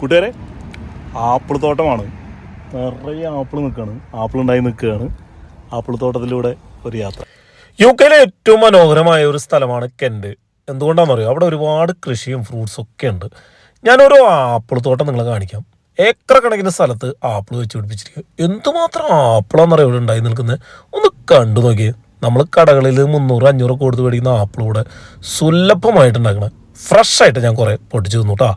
കൂട്ടുകാരെ ആപ്പിൾ തോട്ടമാണ് നിറയെ ആപ്പിൾ നിൽക്കുകയാണ്. ആപ്പിൾ ഉണ്ടായി നിൽക്കുകയാണ്. ആപ്പിൾ തോട്ടത്തിലൂടെ ഒരു യാത്ര. യു കെയിലെ ഏറ്റവും മനോഹരമായ ഒരു സ്ഥലമാണ് കെൻഡ് എന്തുകൊണ്ടാണെന്നറിയോ? അവിടെ ഒരുപാട് കൃഷിയും ഫ്രൂട്ട്സും ഒക്കെ ഉണ്ട്. ഞാനൊരു ആപ്പിൾ തോട്ടം നിങ്ങളെ കാണിക്കാം. ഏക്കർ കണക്കിന് സ്ഥലത്ത് ആപ്പിൾ വെച്ച് പിടിപ്പിച്ചിരിക്കുക. എന്തുമാത്രം ആപ്പിളാണെന്നറിയോ ഇവിടെ ഉണ്ടായി നിൽക്കുന്നത്? ഒന്ന് കണ്ടു നോക്കിയേ. നമ്മൾ കടകളിൽ മുന്നൂറ് അഞ്ഞൂറ് കൊടുത്ത് മേടിക്കുന്ന ആപ്പിൾ ഇവിടെ സുലഭമായിട്ട് ഫ്രഷ് ആയിട്ട് ഞാൻ കുറേ പൊട്ടിച്ചു തന്നു കേട്ടോ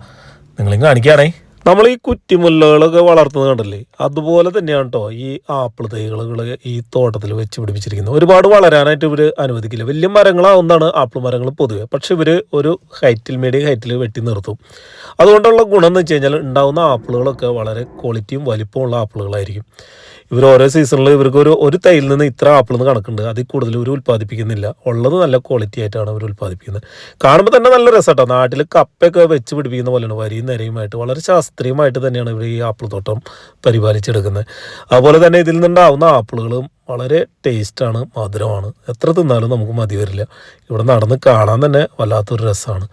നിങ്ങളും കാണിക്കുകയാണേ. നമ്മൾ ഈ കുറ്റിമുല്ലകളൊക്കെ വളർത്തുന്നത് കണ്ടല്ലേ? അതുപോലെ തന്നെയാണ് കേട്ടോ ഈ ആപ്പിൾ തൈകൾ ഈ തോട്ടത്തിൽ വെച്ച് പിടിപ്പിച്ചിരിക്കുന്നത്. ഒരുപാട് വളരാനായിട്ട് ഇവർ അനുവദിക്കില്ല. വലിയ മരങ്ങളാവുന്നതാണ് ആപ്പിൾ മരങ്ങൾ പൊതുവെ. പക്ഷെ ഇവർ ഒരു ഹൈറ്റിൽ മീഡിയം ഹൈറ്റിൽ വെട്ടി നിർത്തും. അതുകൊണ്ടുള്ള ഗുണം എന്ന് വെച്ച് കഴിഞ്ഞാൽ ഉണ്ടാകുന്ന ആപ്പിളുകളൊക്കെ വളരെ ക്വാളിറ്റിയും വലിപ്പമുള്ള ആപ്പിളുകളായിരിക്കും. ഇവർ ഓരോ സീസണിൽ ഇവർക്ക് ഒരു ഒരു തൈയിൽ നിന്ന് ഇത്ര ആപ്പിൾ എന്ന് കണക്കുണ്ട്. അതിൽ കൂടുതൽ ഇവർ ഉൽപ്പാദിപ്പിക്കുന്നില്ല. ഉള്ളത് നല്ല ക്വാളിറ്റി ആയിട്ടാണ് ഇവർ ഉൽപ്പാദിപ്പിക്കുന്നത്. കാണുമ്പോൾ തന്നെ നല്ല രസമാട്ടോ നാട്ടിൽ കപ്പയൊക്കെ വെച്ച് പിടിപ്പിക്കുന്ന പോലെയാണ്. വരിയും നിരയുമായിട്ട് വളരെ ശാസ്ത്രീയമായിട്ട് തന്നെയാണ് ഇവിടെ ഈ ആപ്പിൾ തോട്ടം പരിപാലിച്ചെടുക്കുന്നത്. അതുപോലെ തന്നെ ഇതിൽ നിന്നുണ്ടാവുന്ന ആപ്പിളുകളും വളരെ ടേസ്റ്റാണ് മധുരമാണ്. എത്ര തിന്നാലും നമുക്ക് മതി വരില്ല. ഇവിടെ നടന്ന് കാണാൻ തന്നെ വല്ലാത്തൊരു രസമാണ്.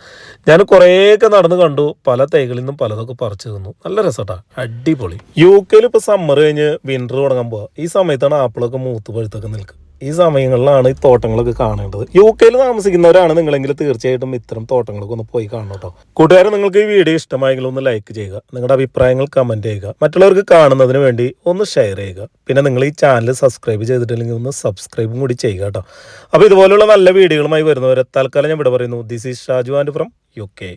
ഞാൻ കുറേയൊക്കെ നടന്ന് കണ്ടു പല തൈകളിൽ നിന്നും പലതൊക്കെ പറിച്ചു തിന്നു. നല്ല രസട്ടാ അടിപൊളി. യു കെയിൽ ഇപ്പോൾ സമ്മർ കഴിഞ്ഞ് വിന്റർ തുടങ്ങാൻ പോവാം. ഈ സമയത്താണ് ആപ്പിളൊക്കെ മൂത്ത് പഴുത്തൊക്കെ നിൽക്കുക ഈ സമയങ്ങളിലാണ് ഈ തോട്ടങ്ങളൊക്കെ കാണേണ്ടത്. യു കെയിൽ താമസിക്കുന്നവരാണ് നിങ്ങളെങ്കിൽ തീർച്ചയായിട്ടും ഇത്തരം തോട്ടങ്ങളൊക്കെ ഒന്ന് പോയി കാണണം കേട്ടോ. കൂട്ടുകാരെ നിങ്ങൾക്ക് ഈ വീഡിയോ ഇഷ്ടമായെങ്കിൽ ഒന്ന് ലൈക്ക് ചെയ്യുക നിങ്ങളുടെ അഭിപ്രായങ്ങൾ കമന്റ് ചെയ്യുക മറ്റുള്ളവർക്ക് കാണുന്നതിന് വേണ്ടി ഒന്ന് ഷെയർ ചെയ്യുക. പിന്നെ നിങ്ങൾ ഈ ചാനൽ സബ്സ്ക്രൈബ് ചെയ്തിട്ടില്ലെങ്കിൽ ഒന്ന് സബ്സ്ക്രൈബും കൂടി ചെയ്യുക കേട്ടോ. അപ്പോൾ ഇതുപോലുള്ള നല്ല വീഡിയോകളുമായി വരുന്നവരെ തൽക്കാലം ഞാൻ ഇവിടെ പറയുന്നു. This is Shaju and from UK